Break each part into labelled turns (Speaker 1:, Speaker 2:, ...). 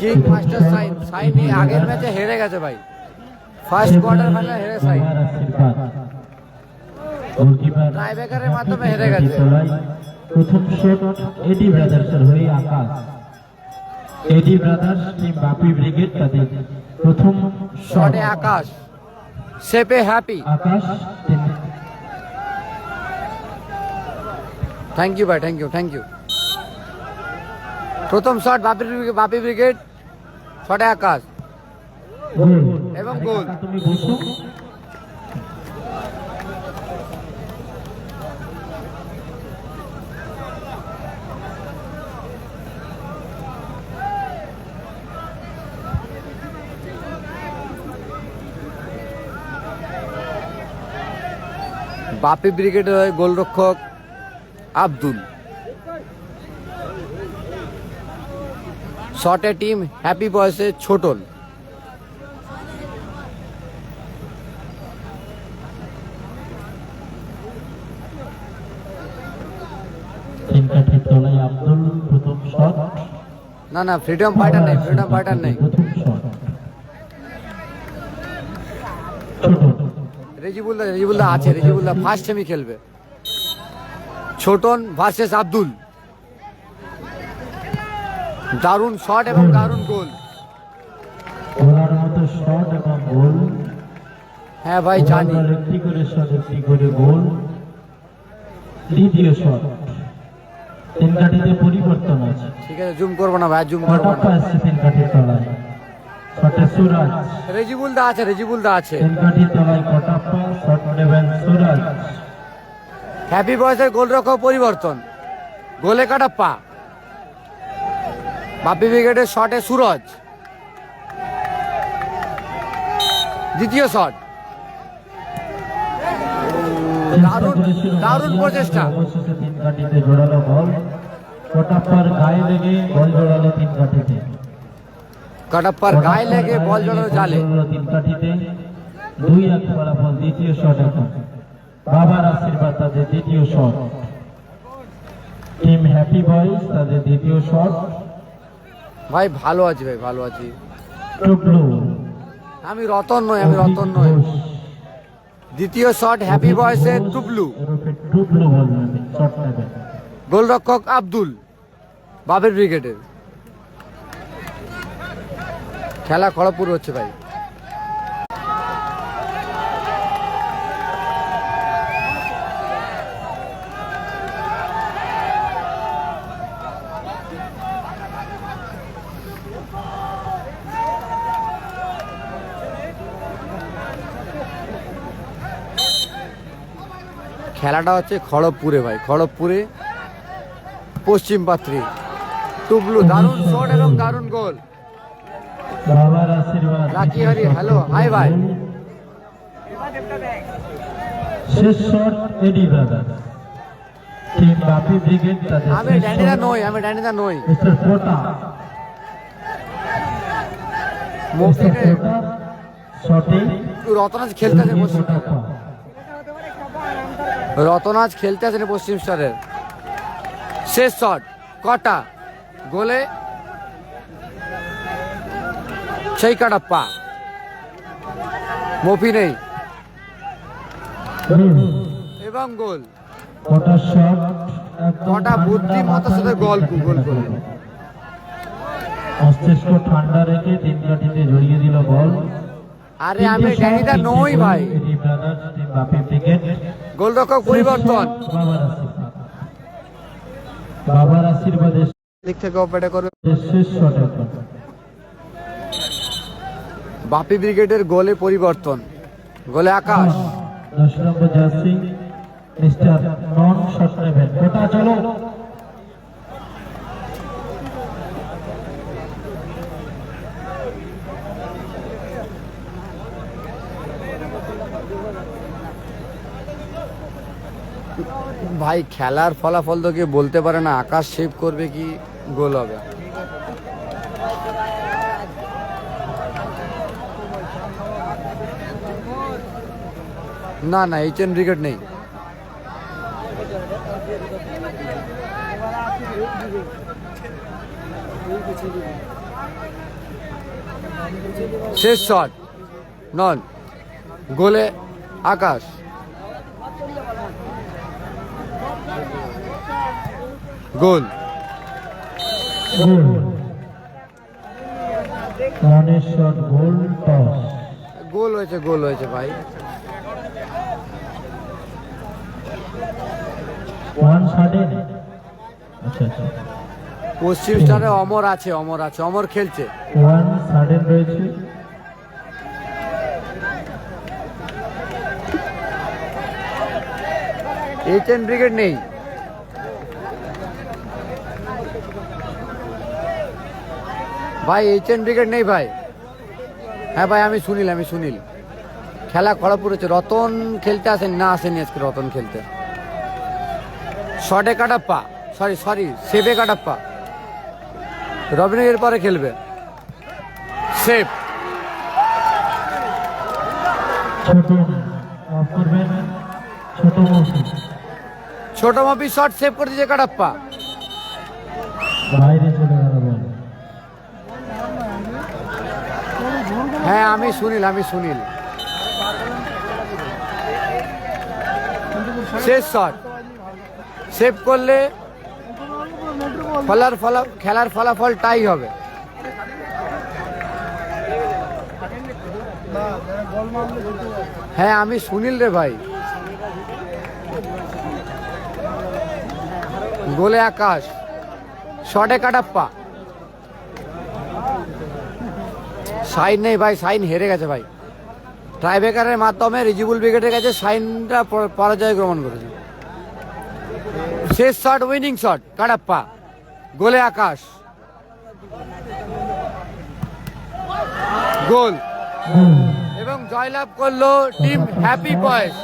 Speaker 1: King master sign sign এই আগের ম্যাচে হেরে গেছে ভাই। ফার্স্ট কোয়ার্টার ফাইনাল হেরে সাইন। টাইব্রেকারের মাধ্যমে হেরে গেছে।
Speaker 2: প্রথম শট এডি ব্রাদার্সের হয়ে Akash. AD brothers team Bapi brigade তাদের প্রথম শটে
Speaker 1: আকাশ। সেপে হ্যাপি
Speaker 2: আকাশ
Speaker 1: থ্যাংক ইউ ভাই থ্যাংক ইউ থ্যাংক ইউ প্রথম শট বাপি ব্রিগেড শটে আকাশ এবং গোল। বাপি ব্রিগেডের গোলরক্ষক আব্দুল শটে টিম হ্যাপি বয়সে ছোটল। না না ফ্রিডম ফাইটার নেই ফ্রিডম ফাইটার নেই। রেজিবুল্লাহ রেজিবুল্লাহ আছে রেজিবুল্লাহ ফার্স্ট সেমি খেলবে। ছোটন ভার্সেস আব্দুল। দারুণ শট এবং দারুণ গোল।
Speaker 2: মতো শট এবং গোল।
Speaker 1: হ্যাঁ ভাই জানি।
Speaker 2: একটি করে শট একটি করে গোল। দ্বিতীয় শট। তিন কাঠিতে পরিবর্তন আছে।
Speaker 1: ঠিক আছে জুম করব না ভাই জুম করব না।
Speaker 2: আসছে তিন কাঠির তলায়? শটে সুরাজ।
Speaker 1: রেজিবুল দা আছে রেজিবুল দা আছে।
Speaker 2: তিন কাঠির তলায় কটাপ্পা শট নেবেন সুরাজ।
Speaker 1: হ্যাপি বয়সের গোলরক্ষক পরিবর্তন। গোলে কাটা বাপি ব্রিগেডের শটে সুরজ। দ্বিতীয় শট। দারুণ দারুণ প্রচেষ্টা।
Speaker 2: অবশেষে তিন কাঠিতে জোড়ালো বল কটাপ্পার গায়ে লেগে বল জোড়ালো তিন কাঠিতে।
Speaker 1: কাটাপ্পার গায়ে লেগে বল জড়ানো জালে।
Speaker 2: তিন কাঠিতে। দুই এক ফলাফল দ্বিতীয় শট এখন। বাবার আশীর্বাদ তাদের দ্বিতীয় শট। টিম হ্যাপি বয়েজ তাদের দ্বিতীয় শট।
Speaker 1: ভাই, ভালো আছি ভাই, ভালো আছি। আমি রতন নই, আমি রতন নই। দ্বিতীয় শট হ্যাপি বয়সে টুবলু। গোলরক্ষক আব্দুল বাবের ব্রিগেডের খেলা খড়গপুর হচ্ছে ভাই। খেলাটা হচ্ছে খড়গপুরে ভাই খড়গপুরে পশ্চিম পাত্রী। টুবলু দারুণ শট এবং দারুণ গোল
Speaker 2: বাবার আশীর্বাদ।
Speaker 1: লাকি হরি হ্যালো হাই ভাই।
Speaker 2: শেষ shot AD brother team Bapi brigade তাদের
Speaker 1: আমি
Speaker 2: shot।
Speaker 1: নই আমি ড্যান্ডিদা নই।
Speaker 2: মিস্টার কোটা কোটা শটে
Speaker 1: রতনাজ খেলতে আছে রতনাজ খেলতে আছেন পশ্চিম স্টারের শেষ শট কটা? গোলে সেই কাটা পা মফি নেই। এবং গোল।
Speaker 2: কটা
Speaker 1: বুদ্ধিমত্তার সাথে গোল গোল করল
Speaker 2: মস্তিষ্ক ঠান্ডা রেখে তিন কাঠিতে জড়িয়ে দিল বল।
Speaker 1: আরে আমি ড্যানিদা নই ভাই।
Speaker 2: বাপি ব্রিগেড
Speaker 1: গোলরক্ষক পরিবর্তন।
Speaker 2: বাবার আশীর্বাদে
Speaker 1: দিক থেকে অপারেট করবে। বাপি ব্রিগেডের গোলে পরিবর্তন। গোলে আকাশ।
Speaker 2: দশ নম্বর জার্সি মিস্টার নন শট নেবেন। কোটা চলো।
Speaker 1: ভাই, খেলার ফলাফল তো কেউ বলতে পারে না। আকাশ সেভ করবে কি, গোল হবে। না না এইচ এন ব্রিগেড নেই। শেষ শট নন। গোলে আকাশ। গোল।
Speaker 2: গোল। গোল টস।
Speaker 1: গোল হয়েছে গোল হয়েছে ভাই।
Speaker 2: আচ্ছা আচ্ছা।
Speaker 1: পশ্চিম স্টারে অমর আছে অমর আছে অমর খেলছে।
Speaker 2: ওয়ান সাডেন রয়েছে।
Speaker 1: এইচ এন ব্রিগেড নেই। ভাই এইচ এন ব্রিগেড নেই ভাই। হ্যাঁ ভাই আমি সুনীল আমি সুনীল। খেলা খড়গপুর হচ্ছে রতন খেলতে আসেন না আসেনি আজকে রতন খেলতে। শটে কাটাপ্পা সরি সরি সেভে কাটাপ্পা। রবিনের পরে খেলবে। সেভ
Speaker 2: ছোট
Speaker 1: মাপি শট সেভ করে দিয়েছে কাটাপ্পা
Speaker 2: বাইরে চলে গেল বল
Speaker 1: হ্যাঁ আমি সুনীল আমি সুনীল। শেষ শট। সেভ করলে ফলার ফলা, খেলার ফলাফল টাই হবে। হ্যাঁ আমি সুনীল রে ভাই। গোলে আকাশ। শটে কাটাপ্পা। সাইন নেই ভাই, সাইন হেরে গেছে ভাই। ট্রাইবেকারের মাধ্যমে রিজিবুল ব্রিগেডের কাছে সাইনটা পরাজয় গ্রহণ করেছে। শেষ শট, উইনিং শট কাটাপ্পা গোলে আকাশ। গোল। এবং জয়লাভ করল টিম হ্যাপি বয়েস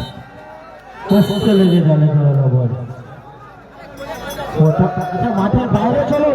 Speaker 2: আচ্ছা মাঠের বাইরে চলো।